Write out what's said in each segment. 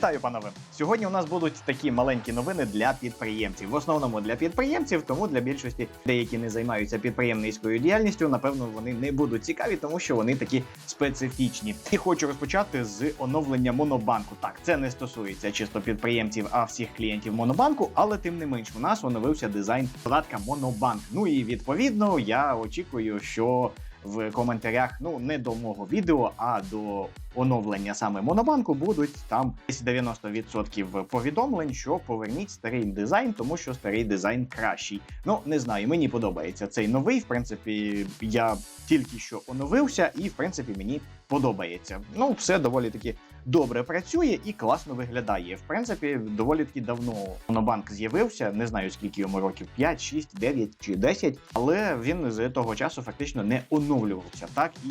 Вітаю, панове! Сьогодні у нас будуть такі маленькі новини для підприємців. В основному для підприємців, тому для більшості деякі не займаються підприємницькою діяльністю. Напевно, вони не будуть цікаві, тому що вони такі специфічні. І хочу розпочати з оновлення монобанку. Так, це не стосується чисто підприємців, а всіх клієнтів монобанку, але тим не менш у нас оновився дизайн додатка Монобанк. Ну і відповідно я очікую, що в коментарях, ну не до мого відео, а до оновлення саме монобанку будуть там десь 90% повідомлень, що поверніть старий дизайн, тому що старий дизайн кращий. Ну не знаю, мені подобається цей новий. В принципі, я тільки що оновився, і в принципі мені подобається. Ну, все доволі таки добре працює і класно виглядає. В принципі, доволі таки давно монобанк з'явився. Не знаю скільки йому років 5, 6, 9 чи 10, але він з того часу фактично не оновлювався. Так і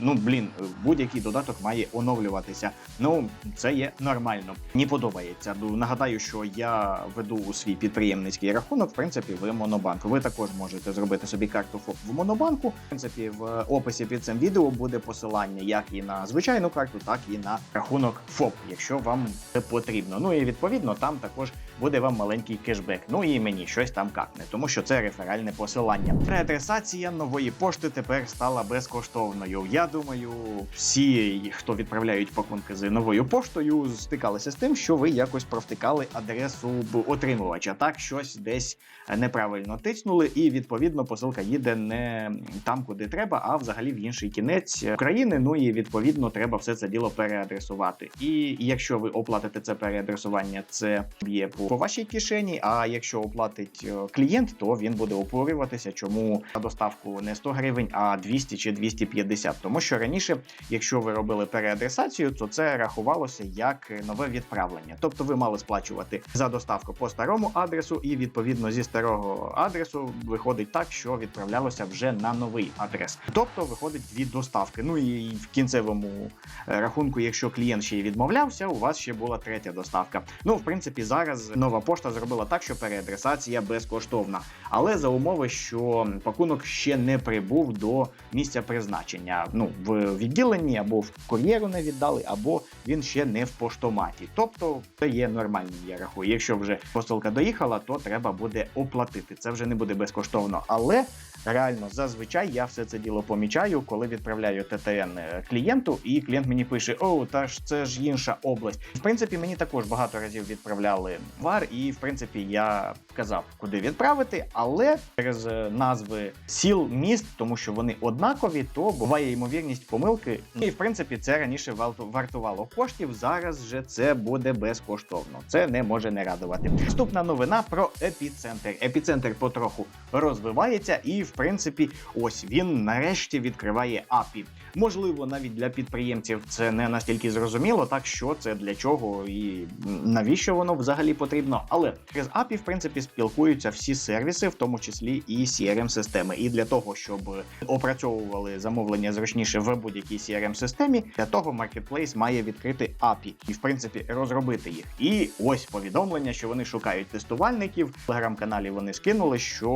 ну блін, будь-який додаток має оновлюватися. Ну це є нормально. Мені подобається. Ну, Нагадаю, що я веду у свій підприємницький рахунок. В принципі, в монобанку. Ви також можете зробити собі карту ФОП в монобанку. В принципі, в описі під цим відео буде посилання як і на звичайну карту, так і на рахунок ФОП, якщо вам це потрібно. Ну і відповідно там також буде вам маленький кешбек. Ну і мені щось там какне, тому що це реферальне посилання. Реадресація нової пошти тепер стала безкоштовною. Я думаю, всі, хто відправляють пакунки з новою поштою, стикалися з тим, що ви якось провтикали адресу отримувача. Так, щось десь неправильно тиснули, і відповідно посилка їде не там, куди треба, а взагалі в інший кінець країни. Ну і відповідно треба все це діло переадресувати. І якщо ви оплатите це переадресування, це б'є по, вашій кишені. А якщо оплатить е, клієнт, то він буде опорюватися, чому на доставку не 100 гривень, а 200 чи 250. Тому що раніше, якщо ви робили переадресацію, то це рахувалося як нове відправлення. Тобто ви мали сплачувати за доставку по старому адресу, і відповідно зі старого адресу виходить так, що відправлялося вже на новий адрес. Тобто виходить дві доставки. Ну і в кінцевому е, рахунку, якщо клієнт ще й відмовлявся, у вас ще була третя доставка. Ну, в принципі, зараз нова пошта зробила так, що переадресація безкоштовна, але за умови, що пакунок ще не прибув до місця призначення. Ну, в відділенні або в кур'єру не віддали, або він ще не в поштоматі. Тобто, це є нормальним, я рахую. Якщо вже посилка доїхала, то треба буде оплатити. Це вже не буде безкоштовно, але. Реально, зазвичай я все це діло помічаю, коли відправляю ТТН е, клієнту, і клієнт мені пише: О, та ж це ж інша область. В принципі, мені також багато разів відправляли вар, і в принципі я казав, куди відправити, але через е, назви сіл, міст, тому що вони однакові, то буває ймовірність помилки. І в принципі, це раніше варту- вартувало коштів. Зараз же це буде безкоштовно. Це не може не радувати. Наступна новина про епіцентр. Епіцентр потроху розвивається, і в принципі, ось він нарешті відкриває API. Можливо, навіть для підприємців це не настільки зрозуміло, так що це для чого і навіщо воно взагалі потрібно. Але через API, в принципі, спілкуються всі сервіси, в тому числі і crm системи. І для того, щоб опрацьовували замовлення зручніше в будь-якій crm системі для того Marketplace має відкрити API і, в принципі, розробити їх. І ось повідомлення, що вони шукають тестувальників. В телеграм-каналі вони скинули, що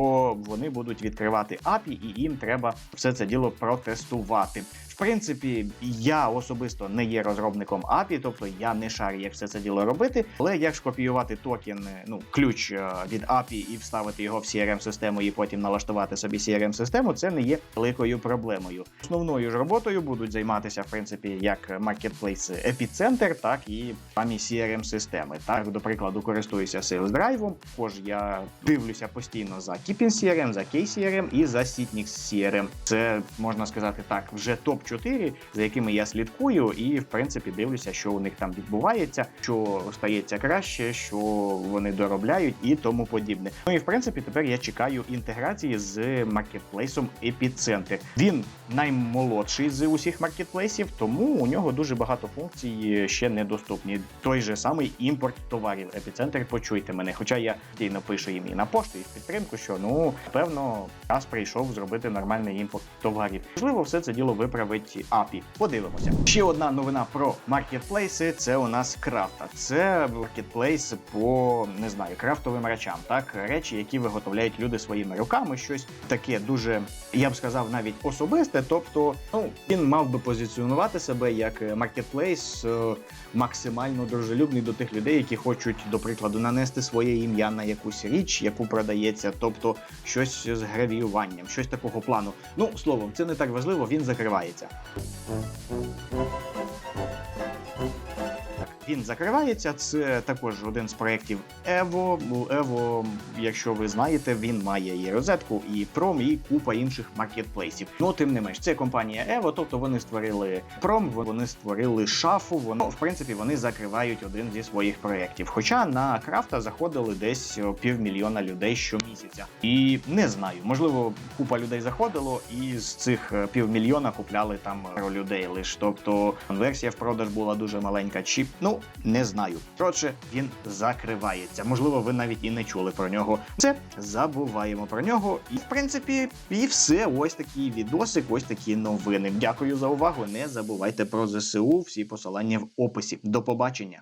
вони будуть відкривати API, і їм треба все це діло протестувати. Принципі, я особисто не є розробником API, тобто я не шарю, як все це діло робити. Але як ж копіювати токен, е, ну ключ е, від API і вставити його в crm систему і потім налаштувати собі crm систему це не є великою проблемою. Основною ж роботою будуть займатися, в принципі, як маркетплейс Епіцентр, так і самі crm системи. Так, до прикладу, користуюся Sales Drive, також я дивлюся постійно за Keeping CRM, за KCRM і за Sitnix CRM. Це можна сказати так, вже топ 4 за якими я слідкую, і в принципі дивлюся, що у них там відбувається, що стається краще, що вони доробляють і тому подібне. Ну і в принципі тепер я чекаю інтеграції з маркетплейсом Epicenter. Він наймолодший з усіх маркетплейсів, тому у нього дуже багато функцій ще недоступні. Той же самий імпорт товарів. Епіцентр, почуйте мене. Хоча я постійно пишу їм і на пошту, і в підтримку, що ну певно час прийшов зробити нормальний імпорт товарів. Можливо, все це діло виправить ставить API. Подивимося. Ще одна новина про маркетплейси. Це у нас крафта. Це маркетплейс по не знаю крафтовим речам. Так, речі, які виготовляють люди своїми руками. Щось таке дуже, я б сказав, навіть особисте. Тобто, ну він мав би позиціонувати себе як маркетплейс е, максимально дружелюбний до тих людей, які хочуть, до прикладу, нанести своє ім'я на якусь річ, яку продається, тобто щось з гравіюванням, щось такого плану. Ну словом, це не так важливо. Він закривається. Thank you. Він закривається. Це також один з проєктів Evo. Evo, якщо ви знаєте, він має і розетку, і Prom, і купа інших маркетплейсів. Ну тим не менш, це компанія Evo, тобто вони створили Prom, вони створили шафу. Воно в принципі вони закривають один зі своїх проєктів. Хоча на крафта заходили десь півмільйона людей щомісяця. І не знаю, можливо, купа людей заходило, і з цих е, півмільйона купляли там людей лиш. Тобто конверсія в продаж була дуже маленька. Чи ну не знаю. Коротше, він закривається. Можливо, ви навіть і не чули про нього. Це забуваємо про нього. І в принципі, і все. Ось такий відосик, ось такі новини. Дякую за увагу. Не забувайте про ЗСУ. Всі посилання в описі. До побачення.